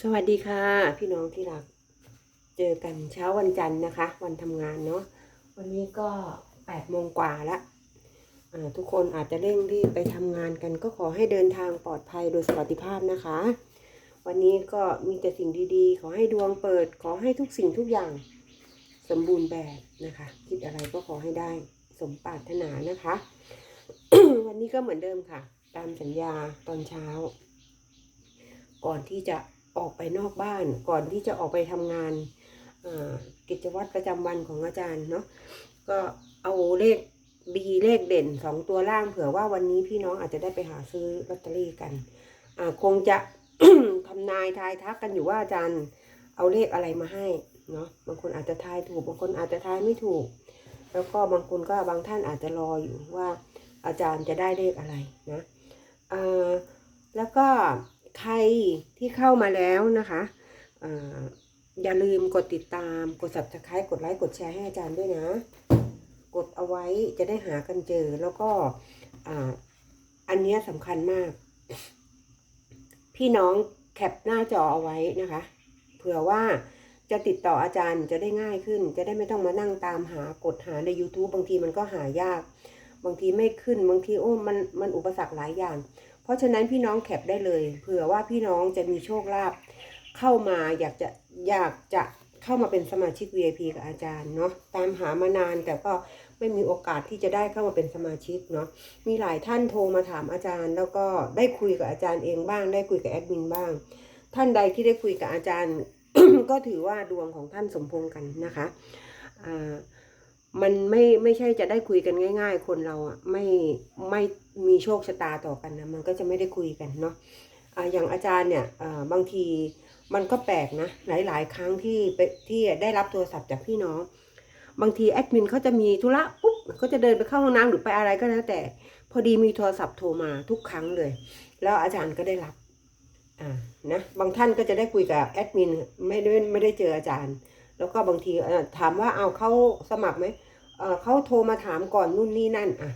สวัสดีค่ะ พี่น้องที่รัก เจอกันเช้าวันจันทร์นะคะ วันทำงานเนาะวันนี้ก็แปดโมงกว่าละทุกคนอาจจะเร่งรีบไปทำงานกันก็ขอให้เดินทางปลอดภัยโดยสวัสดิภาพนะคะ วันนี้ก็มีแต่สิ่งดีๆ ขอให้ดวงเปิด ขอให้ทุกสิ่งทุกอย่างสมบูรณ์แบบนะคะ คิดอะไรก็ขอให้ได้สมปรารถนานะคะ วันนี้ก็เหมือนเดิมค่ะ ตามสัญญาตอนเช้า ก่อนที่จะ ออกไปนอกบ้านก่อนที่จะออกไปทำงานกิจวัตรประจำวันของอาจารย์เนาะก็เอาเลขดีเลขเด่นสองตัวล่างเผื่อว่าวันนี้พี่น้องอาจจะได้ไปหาซื้อลอตเตอรี่กันคงจะทำนายทายทักกันอยู่ว่าอาจารย์เอาเลขอะไรมาให้เนาะบางคนอาจจะทายถูก บางคนอาจจะทายไม่ถูก แล้วก็บางคนก็บางท่านอาจจะรออยู่ว่าอาจารย์จะได้เลขอะไรนะแล้วก็ ใครที่เข้ามาแล้วนะคะออย่าลืมกดติดตาม กด subscribe กดไลค์ กดแชร์ให้อาจารย์ด้วยนะ กดเอาไว้จะได้หากันเจอ แล้วก็อ,อันนี้สำคัญมาก พี่น้องแคปหน้าจอเอาไว้นะคะ เผื่อว่าจะติดต่ออาจารย์จะได้ง่ายขึ้น จะได้ไม่ต้องมานั่งตามหากดหาใน YouTube บางทีมันก็หายาก บางทีไม่ขึ้น บางทีโอ้มันมันอุปสรรคหลายอย่าง เพราะฉะนั้นพี่น้องแคปได้เลยเผื่อว่าพี่น้องจะมีโชคลาภเข้ามาอยากจะอยากจะเข้ามาเป็นสมาชิก VIP กับอาจารย์เนาะตามหามานานแต่ก็ไม่มีโอกาสที่จะได้เข้ามาเป็นสมาชิกเนาะมีหลายท่านโทรมาถามอาจารย์ แล้วก็ได้คุยกับอาจารย์เองบ้าง ได้คุยกับแอดมินบ้าง ท่านใดที่ได้คุยกับอาจารย์ ก็ถือว่าดวงของท่านสมพงษ์กันนะคะอ่า มันไม่ไม่ใช่จะได้คุยกันง่าย ๆ คนเราอะไม่ไม่มีโชคชะตาต่อกันนะมันก็จะไม่ได้คุยกันเนาะอ่าอย่างอาจารย์เนี่ยอ่าบางทีมันก็แปลกนะหลาย ๆ ครั้งที่ไปที่ได้รับโทรศัพท์จากพี่น้อง บางทีแอดมินเขาจะมีธุระปุ๊บก็จะเดินไปเข้าห้องน้ำหรือไปอะไรก็แล้วแต่ พอดีมีโทรศัพท์โทรมาทุกครั้งเลย แล้วอาจารย์ก็ได้รับอ่านะบางท่านก็จะได้คุยกับแอดมินไม่ได้ไม่ได้เจออาจารย์ แล้วก็บางทีถามว่าเอาเขาสมัครไหมเเขาโทรมาถามก่อนนู่นนี่นั่นอะ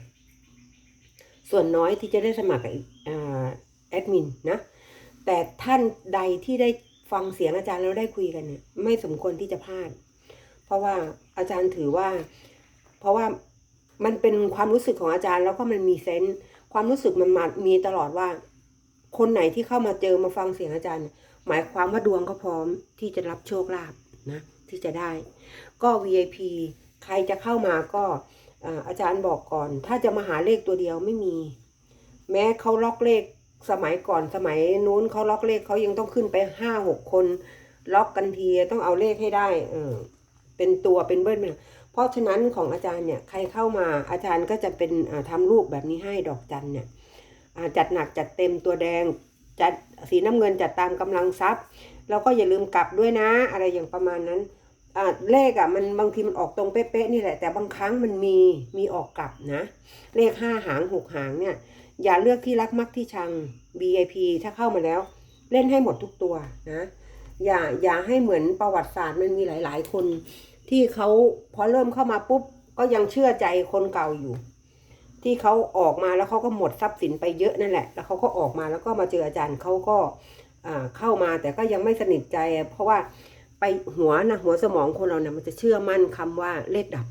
ส่วนน้อยที่จะได้สมัครกับแอดมินนะแต่ท่านใดที่ได้ฟังเสียงอาจารย์แล้วได้คุยกันเนี่ยไม่สมควรที่จะพลาด เพราะว่าอาจารย์ถือว่า เพราะว่ามันเป็นความรู้สึกของอาจารย์แล้วก็มันมีเซนส์ความรู้สึกมันมามีตลอดว่า คนไหนที่เข้ามาเจอมาฟังเสียงอาจารย์ หมายความว่าดวงเขาพร้อมที่จะรับโชคลาภนะ ที่จะได้ ก็ VIP ใครจะเข้ามาก็อาจารย์บอกก่อน ถ้าจะมาหาเลขตัวเดียวไม่มี แม้เขาล็อกเลขสมัยก่อนสมัยนู้นเขาล็อกเลขเขายังต้องขึ้นไปห้าหกคน ล็อกกันทีต้องเอาเลขให้ได้เออเป็นตัวเป็นเบิ้ลเพราะฉะนั้นของอาจารย์เนี่ยใครเข้ามาอาจารย์ก็จะเป็นอ่าทำรูปแบบนี้ให้ดอกจันเนี่ยจัดหนักจัดเต็มตัวแดงจัดสีน้ำเงินจัดตามกำลังทรัพย์แล้วก็อย่าลืมกลับด้วยนะ อะไรอย่างประมาณนั้น เลขอะมันบางทีมันออกตรงเป๊ะๆนี่แหละ แต่บางครั้งมันมีมีออกกลับนะ เลขห้าหางหกหางเนี่ย อย่าเลือกที่รักมักที่ชัง VIP ถ้าเข้ามาแล้ว เล่นให้หมดทุกตัวนะ อย่าอย่าให้เหมือนประวัติศาสตร์มันมีหลาย ๆ คนที่เขาพอเริ่มเข้ามาปุ๊บ ก็ยังเชื่อใจคนเก่าอยู่ ที่เขาออกมาแล้วเขาก็หมดทรัพย์สินไปเยอะนั่นแหละ แล้วเขาก็ออกมาแล้วก็มาเจออาจารย์เขาก็อ่าเข้ามาแต่ก็ยังไม่สนิทใจ เพราะว่า ไปหัวนะหัวสมองคนเราเนี่ยมันจะเชื่อมั่นคำว่าเลขดับ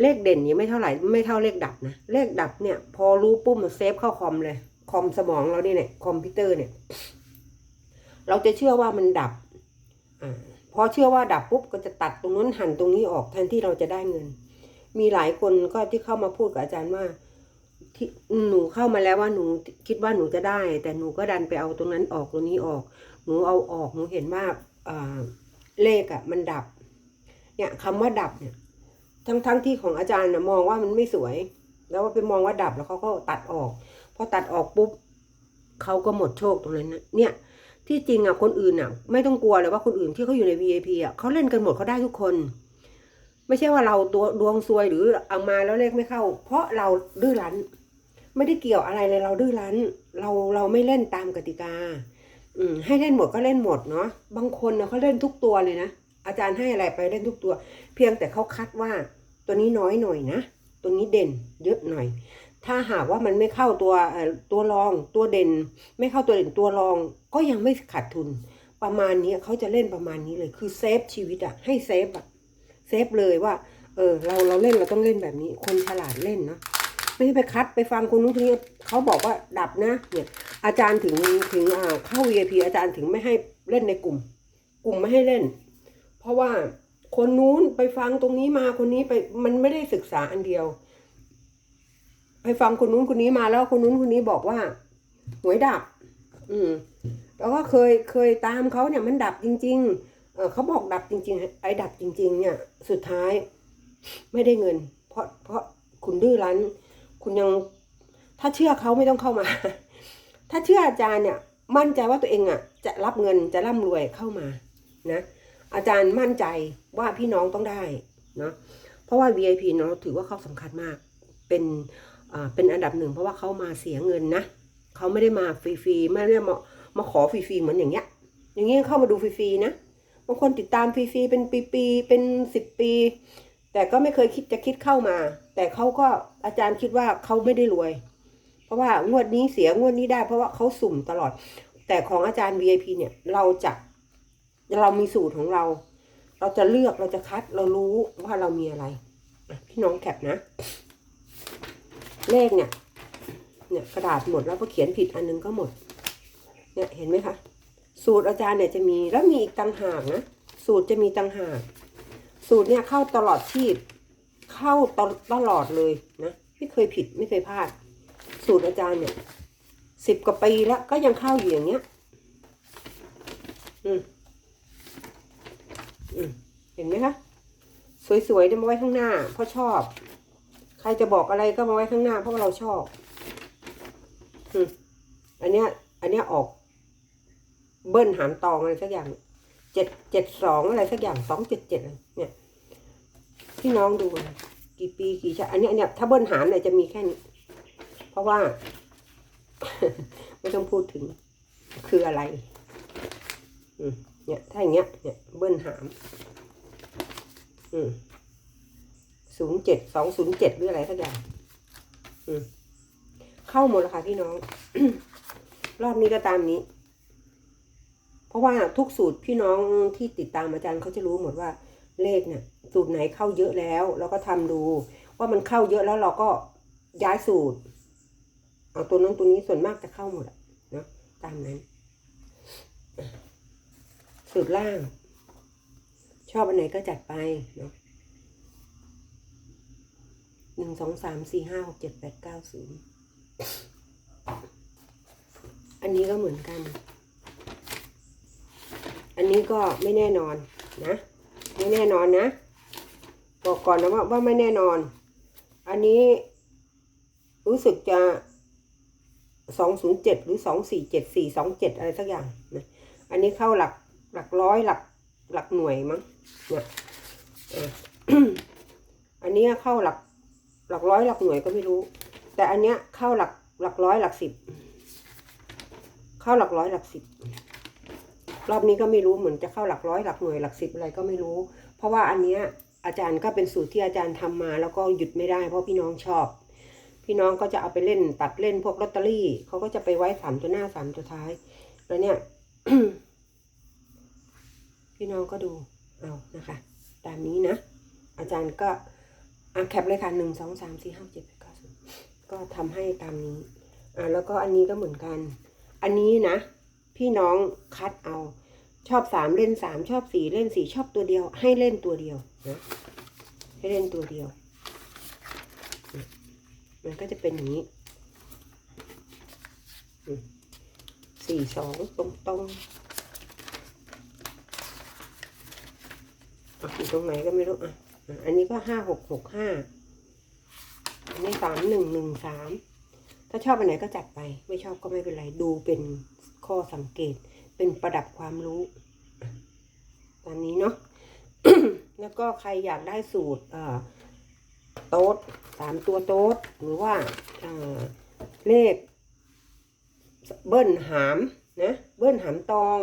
เลขเด่นเนี่ยไม่เท่าไหร่ไม่เท่าเลขดับนะเลขดับเนี่ย พอรู้ปุ๊บมันเซฟเข้าคอมเลย คอมสมองเราเนี่ยคอมพิวเตอร์เนี่ย เราจะเชื่อว่ามันดับอาพอเชื่อว่าดับปุ๊บก็จะตัดตรงนู้นหั่นตรงนี้ออกแทนที่เราจะได้เงิน มีหลายคนก็ที่เข้ามาพูดกับอาจารย์ว่าที่หนูเข้ามาแล้วว่าหนูคิดว่าหนูจะได้ แต่หนูก็ดันไปเอาตรงนั้นออกตรงนี้ออก หนูเอาออกหนูเห็นว่า เลขอะ่ะมันดับ เนี่ยคำว่าดับเนี่ย ทั้งทั้งที่ของอาจารย์นะมองว่ามันไม่สวย แล้วว่าไปมองว่าดับแล้วเขาก็ตัดออกพอตัดออกปุ๊บเขาก็หมดโชคตรงนั้นนะเนี่ย ที่จริงอะคนอื่นอะไม่ต้องกลัวเลยว่าคนอื่นที่เขาอยู่ใน VIP อะเขาเล่นกันหมดเขาได้ทุกคน ไม่ใช่ว่าเราตัวดวงซวยหรือเอามาแล้วเลขไม่เข้า เพราะเราดื้อรั้น ไม่ได้เกี่ยวอะไรเลยเราดื้อรั้น เราเราไม่เล่นตามกติกา อืมให้เล่นหมดก็เล่นหมดเนาะบางคนเนี่ยเขาเล่นทุกตัวเลยนะอาจารย์ให้อะไรไปเล่นทุกตัว เพียงแต่เขาคัดว่าตัวนี้น้อยหน่อยนะตัวนี้เด่นเยอะหน่อย ถ้าหากว่ามันไม่เข้าตัวเอ่อตัวรองตัวเด่น ไม่เข้าตัวเด่นตัวรองก็ยังไม่ขาดทุน ประมาณนี้เขาจะเล่นประมาณนี้เลยคือเซฟชีวิตอะให้เซฟอะเซฟเลยว่าเออเราเราเล่นเราต้องเล่นแบบนี้ คนฉลาดเล่นเนาะไม่ใช่ไปคัดไปฟังคนนู้นคนนี้เขาบอกว่าดับนะเนี่ย อาจารย์ถึงถึงเข้า VIP อาจารย์ถึงไม่ให้เล่นในกลุ่ม กลุ่มไม่ให้เล่น เพราะว่าคนนู้นไปฟังตรงนี้มาคนนี้ไปมันไม่ได้ศึกษาอันเดียว ไปฟังคนนู้นคนนี้มาแล้วคนนู้นคนนี้บอกว่าหวยดับ อืม แล้วก็เคยเคยตามเขาเนี่ยมันดับจริง ๆ เออเขาบอกดับจริง ๆ ไอ้ดับจริง ๆ เนี่ย สุดท้ายไม่ได้เงิน เพราะเพราะคุณดื้อรั้น คุณยังถ้าเชื่อเขาไม่ต้องเข้ามา ถ้าเชื่ออาจารย์เนี่ยมั่นใจว่าตัวเองอะจะรับเงินจะร่ำรวยเข้ามานะอาจารย์มั่นใจว่าพี่น้องต้องได้เนาะเพราะว่า VIP เนาะถือว่าเขาสำคัญมากเป็นอ่าเป็นอันดับหนึ่งเพราะว่าเขามาเสียเงินนะเขาไม่ได้มาฟรีๆไม่ได้มามาขอฟรีๆเหมือนอย่างเงี้ย อย่างเงี้ยเข้ามาดูฟรีๆนะบางคนติดตามฟรีๆเป็นปีๆเป็นสิบปี แต่ก็ไม่เคยคิดจะคิดเข้ามา แต่เขาก็อาจารย์คิดว่าเขาไม่ได้รวย เพราะว่างวดนี้เสียงวดนี้ได้ เพราะว่าเขาสุ่มตลอด แต่ของอาจารย์ VIP เนี่ย เราจะเรามีสูตรของเรา เราจะเลือกเราจะคัดเรารู้ว่าเรามีอะไร พี่น้องแคปนะ เลขเนี่ย เนี่ยกระดาษหมดแล้วก็เขียนผิดอันนึงก็หมด เนี่ยเห็นไหมคะ สูตรอาจารย์เนี่ยจะมีแล้วมีอีกต่างหากนะสูตรจะมีต่างหากสูตรเนี่ยเข้าตลอดชีพ เข้าตตลอดเลยนะ ไม่เคยผิดไม่เคยพลาด สูตรอาจารย์เนี่ยสิบกว่าปีแล้วก็ยังเข้าอยู่อย่างเงี้ย อืมอืมเห็นไหมคะ สวยๆจะมาไว้ข้างหน้า เพราะชอบ ใครจะบอกอะไรก็มาไว้ข้างหน้า เพราะเราชอบ อืมอันเนี้ย อันเนี้ยออก เบิ้ลหามตองอะไรสักอย่างเจ็ดเจ็ดสองอะไรสักอย่างสองเจ็ดเจ็ดเนี่ยพี่น้องดู กี่ปีกี่ชาอันเนี้ยอันเนี้ยถ้าเบิ้ลหารเนี่ยจะมีแค่นี้ ราะว่า ไม่ต้องพูดถึง คืออะไรอืมเนี่ยถ้าอย่างเงี้ย เนี่ย เบิ้ลหามอืมศูนย์เจ็ดสองศูนย์เจ็ดหรืออะไรสักอย่างอืมเข้าหมดแล้วค่ะพี่น้อง รอบนี้ก็ตามนี้ เพราะว่าทุกสูตรพี่น้องที่ติดตามอาจารย์เขาจะรู้หมดว่า เลขเนี่ยสูตรไหนเข้าเยอะแล้ว เราก็ทำดู ว่ามันเข้าเยอะแล้วเราก็ย้ายสูตร เอาตัวนั้นตัวนี้ส่วนมากจะเข้าหมดเนาะตามนั้นสูตรล่าง ชอบอันไหนก็จัดไปเนาะหนึ่งสองสามสี่ห้าหกเจ็ดแปดเก้าศูนย์อันนี้ก็เหมือนกัน อันนี้ก็ไม่แน่นอนนะ ไม่แน่นอนนะ บอกก่อนนะว่าว่าไม่แน่นอน อันนี้รู้สึกจะ สองศูนย์เจ็ดหรือสองสี่เจ็ดสี่สองเจ็ดอะไรสักอย่างนะอันนี้เข้าหลักหลักร้อยหลักหลักหน่วยมั้งเนี่ยอออันนี้เข้าหลักหลักร้อยหลักหน่วยก็ไม่รู้ แต่อันเนี้ยเข้าหลักหลักร้อยหลักสิบเข้าหลักร้อยหลักสิบรอบนี้ก็ไม่รู้เหมือนจะเข้าหลักร้อยหลักหน่วยหลักสิบอะไรก็ไม่รู้ เพราะว่าอันเนี้ยอาจารย์ก็เป็นสูตรที่อาจารย์ทำมา แล้วก็หยุดไม่ได้เพราะพี่น้องชอบ พี่น้องก็จะเอาไปเล่นตัดเล่นพวกลอตเตอรี่เขาก็จะไปไว้สามตัวหน้าสามตัวท้าย แล้วเนี่ย พี่น้องก็ดูเอานะคะ ตามนี้นะ อาจารย์ก็อะแคปเลยค่ะหนึ่งสองสามสี่ห้าเจ็ดแปดเก้าสิบก็ทำให้ตามนี้อ่าแล้วก็อันนี้ก็เหมือนกัน อันนี้นะ พี่น้องคัดเอาชอบสามเล่นสามชอบสี่เล่นสี่ชอบตัวเดียว ให้เล่นตัวเดียวนะให้เล่นตัวเดียว มันก็จะเป็นอย่างนี้สี่สองตรงตรงอะอยู่ตรงไหนก็ไม่รู้อะ อันนี้ก็ห้าหกหกห้าอันนี้สามหนึ่งหนึ่งสามถ้าชอบอันไหนก็จัดไป ไม่ชอบก็ไม่เป็นไร ดูเป็นข้อสังเกต เป็นประดับความรู้ ตามนี้เนาะ แล้วก็ใครอยากได้สูตรอ่า โต๊ดสามตัวโต๊ดหรือว่าาเลขเบิ้ลหามนะเบิ้ลหามตอง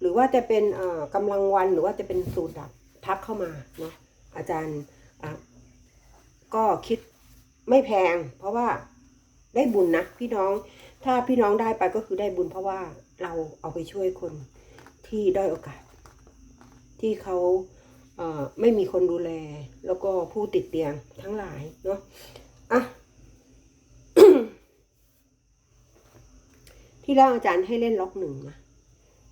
หรือว่าจะเป็นอ่ากำลังวันหรือว่าจะเป็นสูตรดับทักเข้ามาเนาะอาจารย์ก็คิดไม่แพง เพราะว่าได้บุญนะพี่น้อง ถ้าพี่น้องได้ไปก็คือได้บุญเพราะว่าเราเอาไปช่วยคนที่ด้อยโอกาส ที่เขา ไม่มีคนดูแล แล้วก็ผู้ติดเตียงทั้งหลายเนาะอะที่แรกอาจารย์ให้เล่นล็อกหนึ่งนะ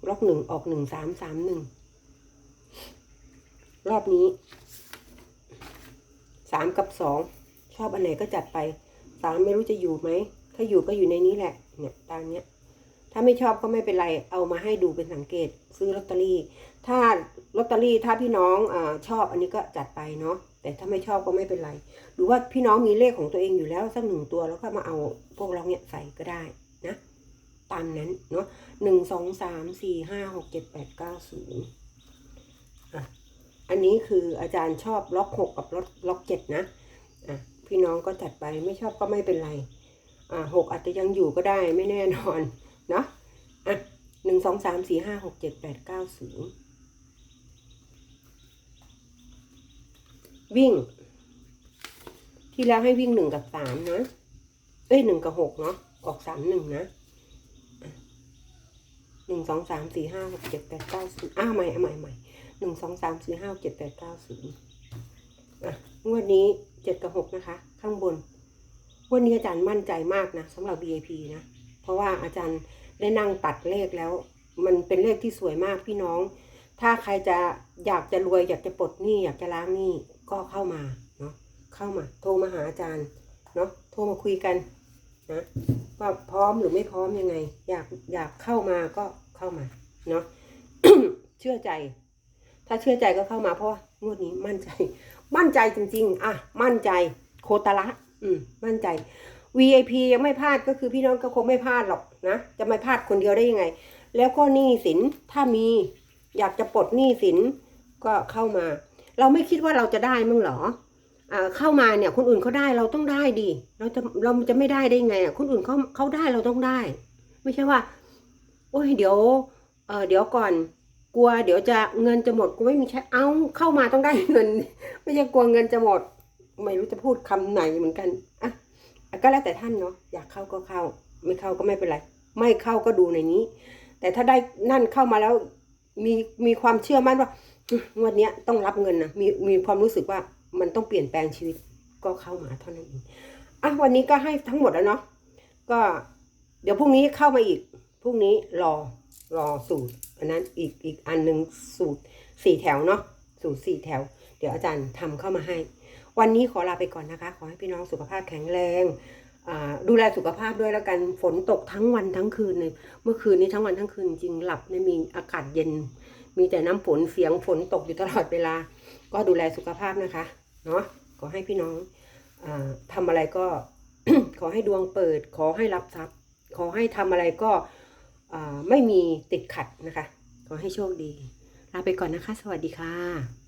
ล็อกหนึ่งออกหนึ่งสามสามหนึ่งรอบนี้สามกับสองชอบอันไหนก็จัดไปสามไม่รู้จะอยู่ไหม ถ้าอยู่ก็อยู่ในนี้แหละ เนี่ยตามเนี้ย ถ้าไม่ชอบก็ไม่เป็นไร เอามาให้ดูเป็นสังเกต ซื้อลอตเตอรี่ ถ้าลอตเตอรี่ถ้าพี่น้องอชอบอันนี้ก็จัดไปเนาะ แต่ถ้าไม่ชอบก็ไม่เป็นไร หรือว่าพี่น้องมีเลขของตัวเองอยู่แล้วสักหนึ่งตัวแล้วก็มาเอาพวกเราเนี่ยใส่ก็ได้นะ ตามนั้นเนาะหนึ่งสองสามสี่ห้าหกเจ็ดแปดเก้าศูนย์อะอันนี้คืออาจารย์ชอบล็อกหกกับล็อกล็อกเจ็ดนะอะพี่น้องก็จัดไปไม่ชอบก็ไม่เป็นไรอ่าหกอาจจะยังอยู่ก็ได้ไม่แน่นอน เนาะอะหนึ่งสองสามสี่ห้าหกเจ็ดแปดเก้าศูนย์วิ่ง ที่แล้วให้วิ่งหนึ่งกับสามนะ เอ้ยหนึ่งกับหกเนาะออกสามหนึ่งนะหนึ่งสองสามสี่ห้าหกเจ็ดแปดเก้าศูนย์อ้าวใหม่ใหม่ใหม่หนึ่งสองสามสี่ห้าเจ็ดแปดเก้าศูนย์อะงวดนี้เจ็ดกับหกนะคะ ข้างบน วันนี้อาจารย์มั่นใจมากนะสำหรับ VIP นะ เพราะว่าอาจารย์ได้นั่งตัดเลขแล้ว มันเป็นเลขที่สวยมากพี่น้อง ถ้าใครจะอยากจะรวยอยากจะปลดหนี้อยากจะล้างหนี้ก็เข้ามาเนาะเข้ามา โทรมาหาอาจารย์เนาะโทรมาคุยกันนะว่าพร้อมหรือไม่พร้อมยังไง อยากอยากเข้ามาก็เข้ามาเนาะเชื่อใจ ถ้าเชื่อใจก็เข้ามาเพราะงวดนี้มั่นใจ มั่นใจจริง ๆ อะ มั่นใจ โคตรละอืม มั่นใจ VIP ยังไม่พลาดก็คือพี่น้องก็คงไม่พลาดหรอกนะ จะไม่พลาดคนเดียวได้ยังไง แล้วก็หนี้สินถ้ามีอยากจะปลดหนี้สินก็เข้ามา เราไม่คิดว่าเราจะได้มั้งหรออ่าเข้ามาเนี่ยคนอื่นเขาได้เราต้องได้ดิเราจะเราจะไม่ได้ได้ไงอะคนอื่นเขาเขาได้เราต้องได้ ไม่ใช่ว่า โอ้ยเดี๋ยวเออเดี๋ยวก่อน กลัว เดี๋ยวจะเงินจะหมดกูไม่มีใช้เอาเข้ามาต้องได้เงิน ไม่ใช่กลัวเงินจะหมด ไม่รู้จะพูดคำไหนเหมือนกันอะ ก็แล้วแต่ท่านเนาะอยากเข้าก็เข้า ไม่เข้าก็ไม่เป็นไร ไม่เข้าก็ดูในนี้ แต่ถ้าได้นั่นเข้ามาแล้วมีมีความเชื่อมั่นว่างวดเนี้ยต้องรับเงินนะมีมีความรู้สึกว่ามันต้องเปลี่ยนแปลงชีวิตก็เข้ามาเท่านั้นเองอะวันนี้ก็ให้ทั้งหมดแล้วเนาะก็เดี๋ยวพรุ่งนี้เข้ามาอีกพรุ่งนี้รอรอสูตรอันนั้นอีกอีกอันหนึ่งสูตรสี่แถวเนาะสูตรสี่แถว เดี๋ยวอาจารย์ทำเข้ามาให้ วันนี้ขอลาไปก่อนนะคะ ขอให้พี่น้องสุขภาพแข็งแรงดูแลสุขภาพด้วยแล้วกันฝนตกทั้งวันทั้งคืนเลยเมื่อคืนนี้ทั้งวันทั้งคืนจริงหลับไม่มีอากาศเย็น มีแต่น้ำฝนเสียงฝนตกอยู่ตลอดเวลา ก็ดูแลสุขภาพนะคะเนาะขอให้พี่น้องอาทำอะไรก็ขอให้ดวงเปิด ขอให้รับทรัพย์ ขอให้ทำอะไรก็ไม่มีติดขัดนะคะ ขอให้โชคดีลาไปก่อนนะคะ สวัสดีค่ะ